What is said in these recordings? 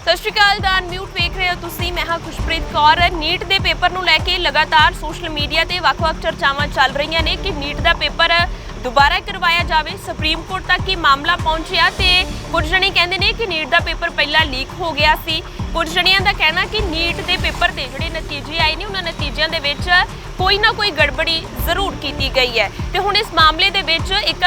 ਸਤਿ ਸ਼੍ਰੀ ਅਕਾਲ ਦਾ ਅਨਮਿਊਟ ਵੇਖ ਰਹੇ ਹੋ ਤੁਸੀਂ। ਮੈਂ ਹਾਂ ਖੁਸ਼ਪ੍ਰੀਤ ਕੌਰ। ਨੀਟ ਦੇ ਪੇਪਰ ਨੂੰ ਲੈ ਕੇ ਲਗਾਤਾਰ ਸੋਸ਼ਲ ਮੀਡੀਆ ਤੇ ਵੱਖ-ਵੱਖ ਚਰਚਾਵਾਂ ਚੱਲ ਰਹੀਆਂ ਨੇ ਕਿ ਨੀਟ ਦਾ ਪੇਪਰ ਦੁਬਾਰਾ ਕਰਵਾਇਆ ਜਾਵੇ। ਸੁਪਰੀਮ ਕੋਰਟ ਤੱਕ ਇਹ ਮਾਮਲਾ ਪਹੁੰਚਿਆ ਤੇ ਕੁਝ ਜਣੇ ਕਹਿੰਦੇ ਨੇ ਕਿ ਨੀਟ ਦਾ ਪੇਪਰ ਪਹਿਲਾਂ ਲੀਕ ਹੋ ਗਿਆ ਸੀ। ਕੁਝ ਜਣਿਆਂ ਦਾ ਕਹਿਣਾ ਕਿ ਨੀਟ ਦੇ ਪੇਪਰ 'ਤੇ ਜਿਹੜੇ ਨਤੀਜੇ ਆਏ ਨੇ, ਉਹਨਾਂ ਨਤੀਜਿਆਂ ਦੇ ਵਿੱਚ ਕੋਈ ਨਾ ਕੋਈ ਗੜਬੜੀ ਜ਼ਰੂਰ ਕੀਤੀ ਗਈ ਹੈ। ਤੇ ਹੁਣ ਇਸ ਮਾਮਲੇ ਦੇ ਵਿੱਚ ਇੱਕ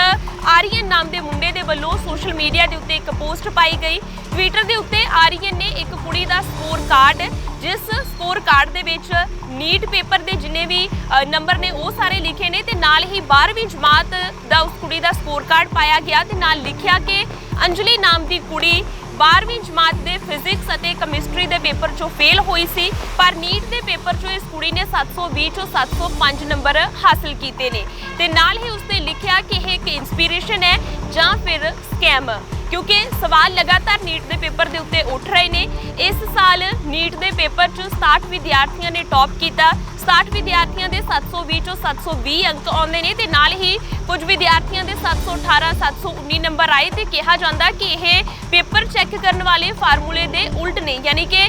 ਆਰੀਅਨ ਨਾਮ ਦੇ ਮੁੰਡੇ ਦੇ ਵੱਲੋਂ ਸੋਸ਼ਲ ਮੀਡੀਆ ਦੇ ਉੱਤੇ ਇੱਕ ਪੋਸਟ ਪਾਈ ਗਈ। ਟਵਿੱਟਰ ਦੇ ਉੱਤੇ ਆਰੀਅਨ ਨੇ ਇੱਕ ਕੁੜੀ ਦਾ ਸਕੋਰ ਕਾਰਡ ਜਿਸ ਸਕੋਰ ਕਾਰਡ ਦੇ ਵਿੱਚ ਨੀਟ ਪੇਪਰ ਦੇ ਜਿੰਨੇ ਵੀ ਨੰਬਰ ਨੇ ਉਹ ਸਾਰੇ ਲਿਖੇ ਨੇ ਤੇ ਨਾਲ ਹੀ 12ਵੀਂ ਜਮਾਤ ਦਾ ਉਸ ਕੁੜੀ ਦਾ ਸਕੋਰ ਕਾਰਡ ਪਾਇਆ ਗਿਆ ਤੇ ਨਾਲ ਲਿਖਿਆ ਕਿ ਅੰਜਲੀ ਨਾਮ ਦੀ ਕੁੜੀ 12ਵੀਂ ਜਮਾਤ ਦੇ ਫਿਜ਼ਿਕਸ ਅਤੇ ਕੈਮਿਸਟਰੀ ਦੇ ਪੇਪਰ 'ਚੋਂ ਫੇਲ ਹੋਈ ਸੀ, ਪਰ ਨੀਟ ਦੇ ਪੇਪਰ 'ਚੋਂ ਇਸ ਕੁੜੀ ਨੇ 720 ਚੋਂ 705 ਨੰਬਰ ਹਾਸਲ ਕੀਤੇ ਨੇ ਤੇ ਨਾਲ ਹੀ ਉਸਤੇ ਲਿਖਿਆ ਕਿ ਇਹ ਇੱਕ ਇਨਸਪੀਰੇਸ਼ਨ ਹੈ ਜਾਂ ਫਿਰ ਸਕੈਮ ਕਿਉਂਕਿ ਸਵਾਲ ਲਗਾਤਾਰ ਨੀਟ ਦੇ ਪੇਪਰ ਦੇ ਉੱਤੇ ਉੱਠ ਰਹੇ ਨੇ। ਇਸ ਸਾਲ ਨੀਟ ਦੇ ਪੇਪਰ 'ਚ 67 ਵਿਦਿਆਰਥੀਆਂ ਨੇ ਟੌਪ ਕੀਤਾ। 67 ਵਿਦਿਆਰਥੀਆਂ ਦੇ 720 ਚੋਂ 720 ਅੰਕ ਆਉਂਦੇ ਨੇ ਤੇ ਨਾਲ ਹੀ ਕੁਝ ਵਿਦਿਆਰਥੀਆਂ ਦੇ 718 719 ਨੰਬਰ ਆਏ ਤੇ ਕਿਹਾ ਜਾਂਦਾ ਕਿ ਇਹ ਪੇਪਰ ਚੈੱਕ ਕਰਨ ਵਾਲੇ ਫਾਰਮੂਲੇ ਦੇ ਉਲਟ ਨੇ। ਯਾਨੀ ਕਿ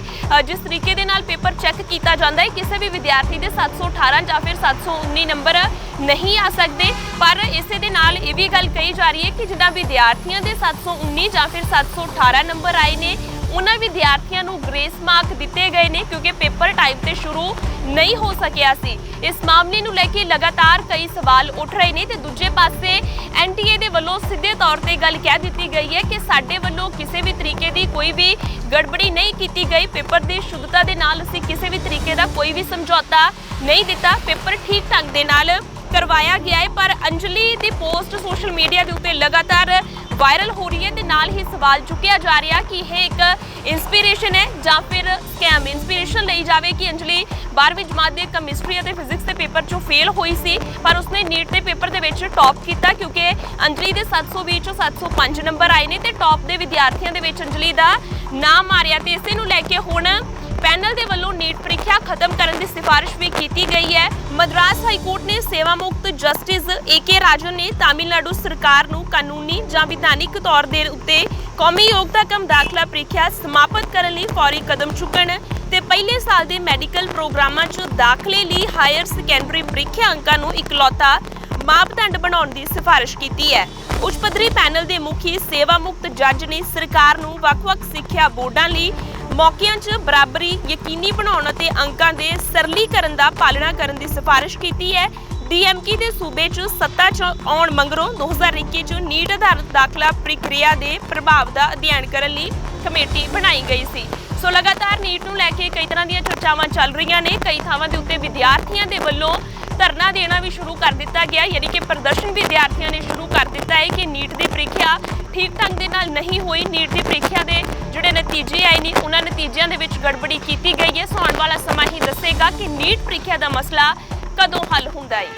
ਜਿਸ ਤਰੀਕੇ ਦੇ ਨਾਲ ਪੇਪਰ ਚੈੱਕ ਕੀਤਾ ਜਾਂਦਾ ਹੈ, ਕਿਸੇ ਵੀ ਵਿਦਿਆਰਥੀ ਦੇ 718 ਜਾਂ ਫਿਰ 719 ਨੰਬਰ ਨਹੀਂ ਆ ਸਕਦੇ। ਪਰ ਇਸੇ ਦੇ ਨਾਲ ਇਹ ਵੀ ਗੱਲ ਕਹੀ ਜਾ ਰਹੀ ਹੈ ਕਿ ਜਿੱਦਾਂ ਵਿਦਿਆਰਥੀਆਂ ਦੇ 719 ਜਾਂ ਫਿਰ 718 ਨੰਬਰ ਆਏ ਨੇ, ਉਹਨਾਂ ਵਿਦਿਆਰਥੀਆਂ ਨੂੰ ਗ੍ਰੇਸ ਮਾਰਕ ਦਿੱਤੇ ਗਏ ਨੇ ਕਿਉਂਕਿ ਪੇਪਰ ਟਾਈਮ ਤੇ ਸ਼ੁਰੂ ਨਹੀਂ ਹੋ ਸਕਿਆ ਸੀ। ਇਸ ਮਾਮਲੇ ਨੂੰ ਲੈ ਕੇ ਲਗਾਤਾਰ ਕਈ ਸਵਾਲ ਉੱਠ ਰਹੇ ਨੇ ਤੇ ਦੂਜੇ ਪਾਸੇ ਐਨਟੀਏ ਦੇ ਵੱਲੋਂ ਸਿੱਧੇ ਤੌਰ ਤੇ ਗੱਲ ਕਹਿ ਦਿੱਤੀ ਗਈ ਹੈ ਕਿ ਸਾਡੇ ਵੱਲੋਂ ਕਿਸੇ ਵੀ ਤਰੀਕੇ ਦੀ ਕੋਈ ਵੀ ਗੜਬੜੀ ਨਹੀਂ ਕੀਤੀ ਗਈ। ਪੇਪਰ ਦੀ ਸ਼ੁੱਧਤਾ ਦੇ ਨਾਲ ਅਸੀਂ ਕਿਸੇ ਵੀ ਤਰੀਕੇ ਦਾ ਕੋਈ ਵੀ ਸਮਝੌਤਾ ਨਹੀਂ ਦਿੱਤਾ। ਪੇਪਰ ਠੀਕ ਢੰਗ ਦੇ ਨਾਲ ਕਰਵਾਇਆ ਗਿਆ ਹੈ, ਪਰ ਅੰਜਲੀ ਦੀ ਪੋਸਟ ਸੋਸ਼ਲ ਮੀਡੀਆ ਦੇ ਉੱਤੇ ਲਗਾਤਾਰ ਵਾਇਰਲ ਹੋ ਰਹੀ ਹੈ ਤੇ ਨਾਲ ਹੀ ਸਵਾਲ ਚੁੱਕਿਆ ਜਾ ਰਿਹਾ ਕਿ ਇਹ ਇੱਕ ਇਨਸਪੀਰੇਸ਼ਨ ਹੈ ਜਾਂ ਫਿਰ ਸਕੈਮ ਇਨਸਪੀਰੇਸ਼ਨ ਲਈ ਜਾਵੇ ਕਿ ਅੰਜਲੀ 12ਵੀਂ ਜਮਾਤ ਦੇ ਕੈਮਿਸਟਰੀ ਅਤੇ ਫਿਜ਼ਿਕਸ ਦੇ ਪੇਪਰ 'ਚੋਂ ਫੇਲ ਹੋਈ ਸੀ, ਪਰ ਉਸਨੇ ਨੀਟ ਦੇ ਪੇਪਰ ਦੇ ਵਿੱਚ ਟੌਪ ਕੀਤਾ ਕਿਉਂਕਿ ਅੰਜਲੀ ਦੇ 720 ਚੋਂ 705 ਨੰਬਰ ਆਏ ਨੇ ਤੇ ਟੌਪ ਦੇ ਵਿਦਿਆਰਥੀਆਂ ਦੇ ਵਿੱਚ ਅੰਜਲੀ ਦਾ ਨਾਮ ਆ ਰਿਹਾ ਤੇ ਇਸੇ ਨੂੰ ਲੈ ਕੇ ਹੁਣ ਪੈਨਲ ਦੇ ਵੱਲੋਂ ਨੀਟ ਪ੍ਰੀਖਿਆ ਖਤਮ ਕਰਨ ਦੀ ਸਿਫਾਰਿਸ਼ ਵੀ ਕੀਤੀ ਗਈ ਹੈ। ਮਦਰਾਸ ਹਾਈ ਕੋਰਟ ਨੇ ਸੇਵਾ ਮੁਕਤ ਜਸਟਿਸ ਏਕੇ ਰਾਜਨ ਨੇ ਤਾਮਿਲਨਾਡੂ ਸਰਕਾਰ ਨੂੰ ਕਾਨੂੰਨੀ ਜਾਂ ਵਿਧਾਨਿਕ ਤੌਰ ਦੇ ਉੱਤੇ ਕੌਮੀ ਯੋਗਤਾ ਕਮ ਦਾਖਲਾ ਪ੍ਰੀਖਿਆ ਸਮਾਪਤ ਕਰਨ ਲਈ ਫੌਰੀ ਕਦਮ ਚੁੱਕਣ ਤੇ ਪਹਿਲੇ ਸਾਲ ਦੇ ਮੈਡੀਕਲ ਪ੍ਰੋਗਰਾਮਾਂ 'ਚ ਦਾਖਲੇ ਲਈ ਹਾਇਰ ਸੈਕੰਡਰੀ ਪ੍ਰੀਖਿਆ ਅੰਕਾਂ ਨੂੰ ਇਕਲੌਤਾ ਮਾਪਦੰਡ ਬਣਾਉਣ ਦੀ ਸਿਫਾਰਿਸ਼ ਕੀਤੀ ਹੈ। ਉੱਚ ਪੱਧਰੀ ਪੈਨਲ ਦੇ ਮੁਖੀ ਸੇਵਾ ਮੁਕਤ ਜੱਜ ਨੇ ਸਰਕਾਰ ਨੂੰ ਵੱਖ-ਵੱਖ ਸਿੱਖਿਆ ਬੋਰਡਾਂ ਲਈ ਮੌਕਿਆਂ 'ਚ ਬਰਾਬਰੀ ਯਕੀਨੀ ਬਣਾਉਣ ਅਤੇ ਅੰਕਾਂ ਦੇ ਸਰਲੀਕਰਨ ਦਾ ਪਾਲਣਾ ਕਰਨ ਦੀ ਸਿਫਾਰਿਸ਼ ਕੀਤੀ ਹੈ। ਡੀਐਮਕੇ ਦੇ ਸੂਬੇ 'ਚ ਸੱਤਾ 'ਚ ਆਉਣ ਮੰਗਰੋਂ 2021 'ਚ ਨੀਟ ਆਧਾਰਿਤ ਦਾਖਲਾ ਪ੍ਰਕਿਰਿਆ ਦੇ ਪ੍ਰਭਾਵ ਦਾ ਅਧਿਐਨ ਕਰਨ ਲਈ ਕਮੇਟੀ ਬਣਾਈ ਗਈ ਸੀ। ਸੋ ਲਗਾਤਾਰ ਨੀਟ ਨੂੰ ਲੈ ਕੇ ਕਈ ਤਰ੍ਹਾਂ ਦੀਆਂ ਚਰਚਾਵਾਂ ਚੱਲ ਰਹੀਆਂ ਨੇ। ਕਈ ਥਾਵਾਂ ਦੇ ਉੱਤੇ ਵਿਦਿਆਰਥੀਆਂ ਦੇ ਵੱਲੋਂ ਧਰਨਾ ਦੇਣਾ ਵੀ ਸ਼ੁਰੂ ਕਰ ਦਿੱਤਾ ਗਿਆ। ਯਾਨੀ ਕਿ ਪ੍ਰਦਰਸ਼ਨ ਵਿਦਿਆਰਥੀਆਂ ਨੇ ਸ਼ੁਰੂ ਕਰ ਦਿੱਤਾ ਹੈ ਕਿ ਨੀਟ ਦੀ ਪ੍ਰੀਖਿਆ ਠੀਕ ਢੰਗ ਦੇ ਨਾਲ ਨਹੀਂ ਹੋਈ। ਨੀਟ ਦੀ ਪ੍ਰੀਖਿਆ ਦੇ ਜਿਹੜੇ ਨਤੀਜੇ ਆਏ ਨੇ, ਉਹਨਾਂ ਨਤੀਜਿਆਂ ਦੇ ਵਿੱਚ ਗੜਬੜੀ ਕੀਤੀ ਗਈ ਹੈ। ਸੋ ਆਉਣ ਵਾਲਾ ਸਮਾਂ ਹੀ ਦੱਸੇਗਾ ਕਿ ਨੀਟ ਪ੍ਰੀਖਿਆ ਦਾ ਮਸਲਾ ਕਦੋਂ ਹੱਲ ਹੁੰਦਾ ਹੈ।